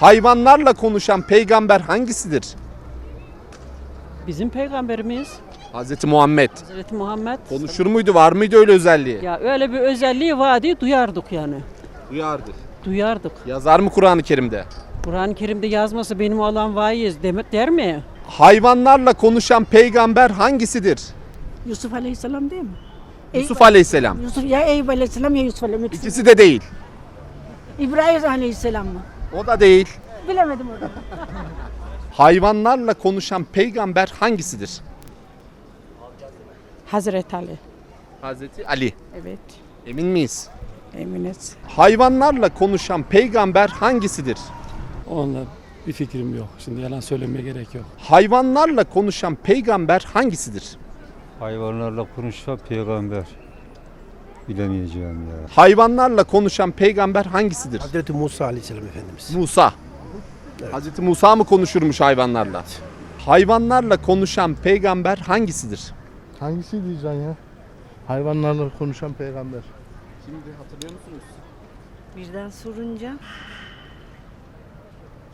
Hayvanlarla konuşan peygamber hangisidir? Bizim peygamberimiz Hazreti Muhammed. Hazreti Muhammed. Konuşur muydu? Var mıydı öyle özelliği? Ya öyle bir özelliği vardı duyardık yani. Duyardı. Duyardık. Yazar mı Kur'an-ı Kerim'de? Kur'an-ı Kerim'de yazması benim olan vayiz demek der mi? Hayvanlarla konuşan peygamber hangisidir? Yusuf Aleyhisselam değil mi? Yusuf Aleyhisselam. Yusuf ya Eyüp Aleyhisselam ya Yusuf Aleyhisselam. İkisi de değil. İbrahim Aleyhisselam mı? O da değil. Bilemedim onu. Hayvanlarla konuşan peygamber hangisidir? Hazreti Ali. Hazreti Ali. Evet. Emin miyiz? Eminiz. Hayvanlarla konuşan peygamber hangisidir? Onunla bir fikrim yok. Şimdi yalan söylemeye gerek yok. Hayvanlarla konuşan peygamber hangisidir? Hayvanlarla konuşan peygamber. Bilemeyeceğim ya. Hayvanlarla konuşan peygamber hangisidir? Hazreti Musa Aleyhisselam Efendimiz. Musa. Hazreti Musa mı konuşurmuş hayvanlarla? Hayvanlarla konuşan peygamber hangisidir? Hangisi diyeceksin ya? Hayvanlarla konuşan peygamber. Şimdi hatırlıyor musunuz? Birden sorunca.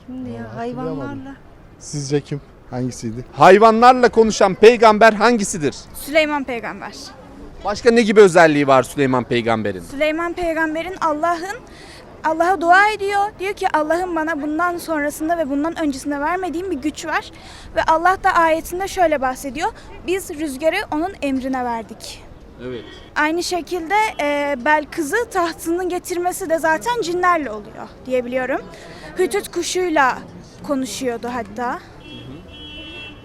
Kimdi ya? Vallahi Hayvanlarla. Sizce kim? Hangisiydi? Hayvanlarla konuşan peygamber hangisidir? Süleyman peygamber. Başka ne gibi özelliği var Süleyman peygamberin? Süleyman peygamberin Allah'ın Allah'a dua ediyor. Diyor ki Allah'ım bana bundan sonrasında ve bundan öncesinde vermediğim bir güç var. Ve Allah da ayetinde şöyle bahsediyor. Biz rüzgarı onun emrine verdik. Evet. Aynı şekilde e, Belkız'ı tahtının getirmesi de zaten cinlerle oluyor diyebiliyorum. Hütüt kuşuyla konuşuyordu hatta.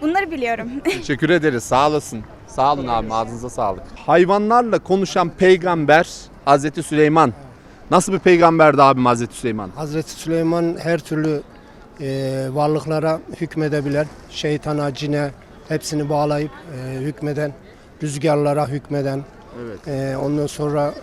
Bunları biliyorum. Teşekkür ederiz. Sağ olasın. Sağ olun abi. Ağzınıza sağlık. Hayvanlarla konuşan peygamber Hazreti Süleyman. Nasıl bir peygamberdi abim Hazreti Süleyman? Hazreti Süleyman her türlü e, varlıklara hükmedebilen, şeytana, cine hepsini bağlayıp e, hükmeden, rüzgarlara hükmeden, Evet. e, ondan sonra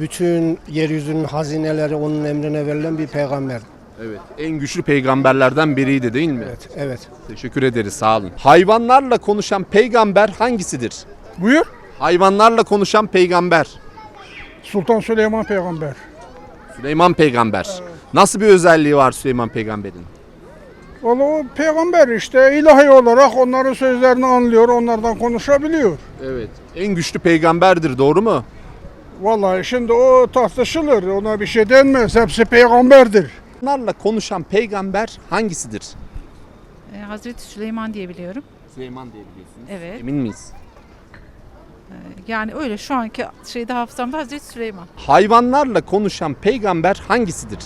bütün yeryüzünün hazineleri onun emrine verilen bir peygamber. Evet. En güçlü peygamberlerden biriydi değil mi? Evet, evet. Teşekkür ederiz. Sağ olun. Hayvanlarla konuşan peygamber hangisidir? Buyur. Hayvanlarla konuşan peygamber. Sultan Süleyman peygamber. Süleyman peygamber. Nasıl bir özelliği var Süleyman peygamberin? Valla o peygamber işte ilahi olarak onların sözlerini anlıyor, onlardan konuşabiliyor. Evet. En güçlü peygamberdir doğru mu? Vallahi şimdi o tartışılır, ona bir şey denmez. Hepsi peygamberdir. Hayvanlarla konuşan peygamber hangisidir? Ee, Hazreti Süleyman diye biliyorum. Süleyman diye biliyorsunuz. Evet. Emin miyiz? Yani öyle şu anki şeyde hafızamda Hazreti Süleyman. Hayvanlarla konuşan peygamber hangisidir?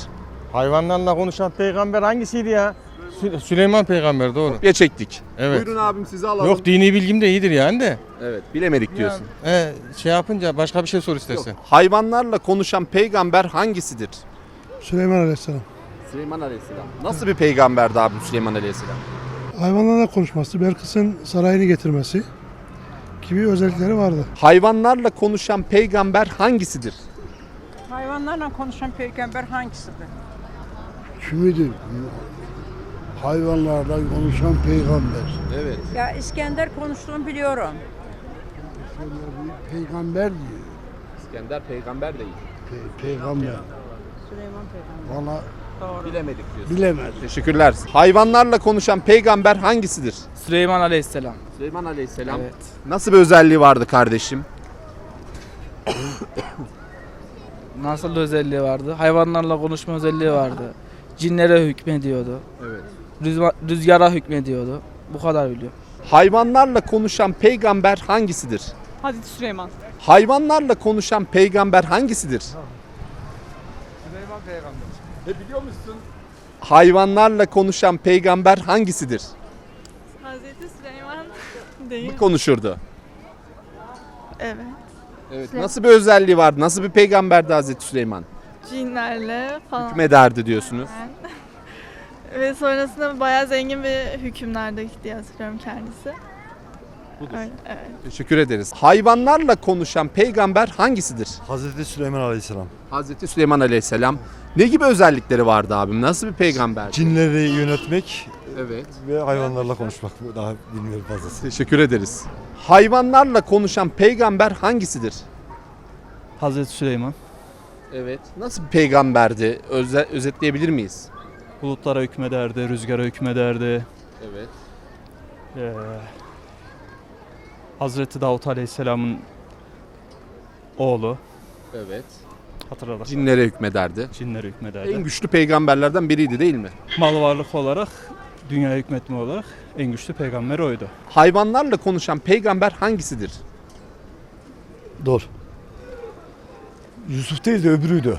Hayvanlarla konuşan peygamber hangisiydi ya? Sü- Süleyman peygamber doğru. Kopya çektik. Evet. Buyurun abim sizi alalım. Yok dini bilgim de iyidir yani de. Evet bilemedik diyorsun. He, şey yapınca başka bir şey sor Yok. istersen. Hayvanlarla konuşan peygamber hangisidir? Süleyman Aleyhisselam. Süleyman Aleyhisselam. Nasıl bir peygamberdi abim Süleyman Aleyhisselam? Hayvanlarla konuşması, Belkıs'ın sarayını getirmesi gibi özellikleri vardı. Hayvanlarla konuşan peygamber hangisidir? Hayvanlarla konuşan peygamber hangisidir? Kimidir? Hayvanlarla konuşan peygamber. Evet. Ya İskender konuştuğunu biliyorum. Peygamber diyor. İskender peygamber değil. peygamber. Valla Bilemedik diyorsun. bilemez. Teşekkürler. Hayvanlarla konuşan peygamber hangisidir? Süleyman Aleyhisselam. Süleyman Aleyhisselam. Evet. Nasıl bir özelliği vardı kardeşim? Nasıl özelliği vardı? Hayvanlarla konuşma özelliği vardı. Cinlere hükmediyordu. Evet. Rüzgara hükmediyordu. Bu kadar biliyorum. Hayvanlarla konuşan peygamber hangisidir? Hazreti Süleyman. Hayvanlarla konuşan peygamber hangisidir? Süleyman peygamber. Ne biliyor musun? Hayvanlarla konuşan peygamber hangisidir? Hazreti Süleyman Mı konuşurdu? Evet. Evet. Nasıl bir özelliği vardı? Nasıl bir peygamberdi Hazreti Süleyman? Cinlerle falan. Hükmederdi diyorsunuz. Ve sonrasında bayağı zengin bir hükümlerde diye hatırlıyorum kendisi. Budur. Öyle, evet. Teşekkür ederiz. Hayvanlarla konuşan peygamber hangisidir? Hazreti Süleyman Aleyhisselam. Hazreti Süleyman Aleyhisselam. Ne gibi özellikleri vardı abim? Nasıl bir peygamber? Cinleri yönetmek Evet. ve hayvanlarla konuşmak. Daha bilmiyorum fazlası. Teşekkür ederiz. Hayvanlarla konuşan peygamber hangisidir? Hazreti Süleyman. Evet. Nasıl bir peygamberdi? Öze- özetleyebilir miyiz? Bulutlara hükmederdi, rüzgara hükmederdi. Evet. Ee, Hazreti Davut Aleyhisselam'ın oğlu. Evet. Hatırladık. Cinlere hükmederdi. Cinlere hükmederdi. En güçlü peygamberlerden biriydi değil mi? Mal varlık olarak, dünya hükmetme olarak en güçlü peygamber oydu. Hayvanlarla konuşan peygamber hangisidir? Dur. Yusuf değil de öbürüydü.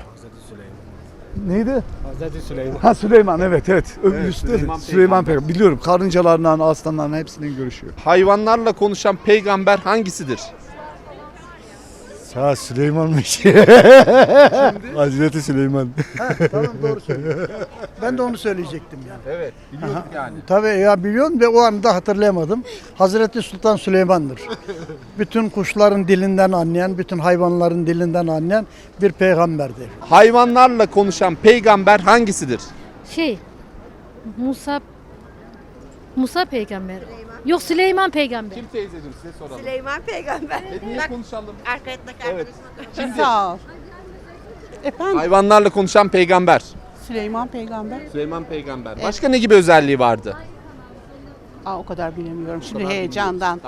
Neydi? Hazreti Süleyman. Ha Süleyman evet evet. Evet, değil. Süleyman Süleyman, peygamber. peygamber. Biliyorum karıncalarla, aslanlarla hepsinin görüşüyor. Hayvanlarla konuşan peygamber hangisidir? Sağ Süleyman'mış. Hazreti Süleyman. tamam doğru söylüyorsun. ben de onu söyleyecektim yani. Evet. Biliyorduk yani. Tabii ya biliyorum ve o anda hatırlayamadım. Hazreti Sultan Süleyman'dır. bütün kuşların dilinden anlayan, bütün hayvanların dilinden anlayan bir peygamberdir. Hayvanlarla konuşan peygamber hangisidir? Şey, Musa Musa peygamber. Yok Süleyman peygamber. Kim teyzeciğim size soralım. Süleyman peygamber. Niye konuşalım? Evet. Sağ ol. Efendim? Hayvanlarla konuşan peygamber. Süleyman peygamber. Süleyman peygamber. Başka ne gibi özelliği vardı? Aa, o kadar bilemiyorum. Şimdi kadar heyecandan.